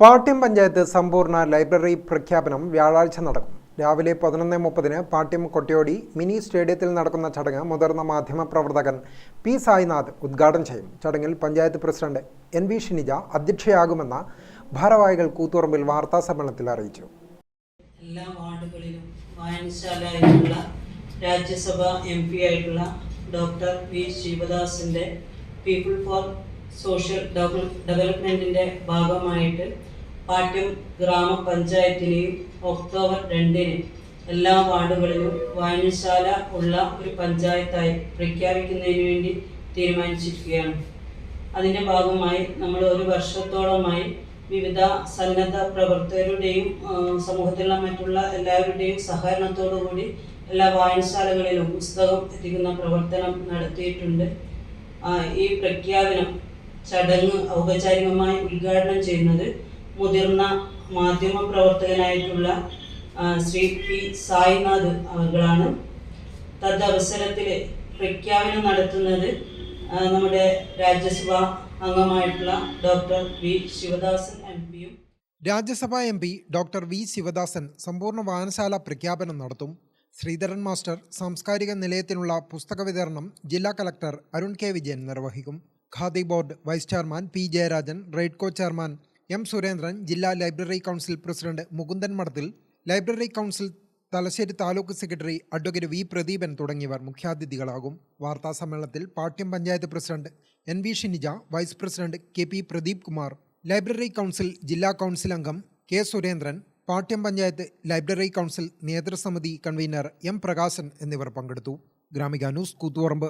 പാട്യം പഞ്ചായത്ത് സമ്പൂർണ ലൈബ്രറി പ്രഖ്യാപനം വ്യാഴാഴ്ച നടക്കും. രാവിലെ പതിനൊന്ന് മുപ്പതിന് പാട്യം കൊട്ടിയോടി മിനി സ്റ്റേഡിയത്തിൽ നടക്കുന്ന ചടങ്ങ് മുതിർന്ന മാധ്യമപ്രവർത്തകൻ പി സായിനാഥ് ഉദ്ഘാടനം ചെയ്യും. ചടങ്ങിൽ panchayat president N V Shinija അധ്യക്ഷയാകുമെന്ന ഭാരവാഹികൾ കൂത്തുറമ്പിൽ വാർത്താ സമ്മേളനത്തിൽ അറിയിച്ചു. എല്ലാ വാർഡുകളിലും വായനശാല രാജ്യസഭ എം പി ആയിട്ടുള്ള ഡോക്ടർ വി ശിവദാസിന്റെ പീപ്പിൾ ഫോർ സോഷ്യൽ ഡെവലപ്മെന്റിന്റെ ഭാഗമായിട്ട് പാട്യം ഗ്രാമപഞ്ചായത്തിനെയും ഒക്ടോബർ രണ്ടിന് എല്ലാ വാർഡുകളിലും വായനശാല ഉള്ള ഒരു പഞ്ചായത്തായി പ്രഖ്യാപിക്കുന്നതിന് വേണ്ടി തീരുമാനിച്ചിരിക്കുകയാണ്. അതിന്റെ ഭാഗമായി നമ്മൾ ഒരു വർഷത്തോളമായി വിവിധ സന്നദ്ധ പ്രവർത്തകരുടെയും സമൂഹത്തിലുള്ള മറ്റുള്ള എല്ലാവരുടെയും സഹകരണത്തോടു കൂടി എല്ലാ വായനശാലകളിലും പുസ്തകം എത്തിക്കുന്ന പ്രവർത്തനം നടത്തിയിട്ടുണ്ട്. ഈ പ്രഖ്യാപനം ചടങ്ങ് ഔപചാരികമായി ഉദ്ഘാടനം ചെയ്യുന്നത് മുതിർന്ന മാധ്യമ പ്രവർത്തകനായിട്ടുള്ള ശ്രീ പി സായിനാഥ് അവർകളാണ് തദവസരത്തിൽ പ്രഖ്യാപനം നടത്തുന്നത് നമ്മുടെ രാജ്യസഭ അംഗമായിട്ടുള്ള ഡോക്ടർ വി ശിവദാസൻ എം പിയും. Rajya Sabha M P doctor V Sivadasan സമ്പൂർണ വായനശാല പ്രഖ്യാപനം നടത്തും. ശ്രീധരൻ മാസ്റ്റർ സാംസ്കാരിക നിലയത്തിനുള്ള പുസ്തക വിതരണം ജില്ലാ കലക്ടർ അരുൺ കെ വിജയൻ നിർവഹിക്കും. Khadi board vice chairman P Jayarajan RAIDCO chairman M Surendran ജില്ലാ library council president Mukundan Madathil library council Thalassery taluk secretary advocate V Pradeepan തുടങ്ങിയവർ മുഖ്യാതിഥികളാകും. വാർത്താ സമ്മേളനത്തിൽ Pattiam panchayat president N V Shinija vice president K P Pradeep Kumar library council ജില്ലാ council അംഗം K Surendran Pattiam panchayat library council നേതൃസമിതി convener M Prakashan എന്നിവർ പങ്കെടുത്തു. Gramika news Koothuparamba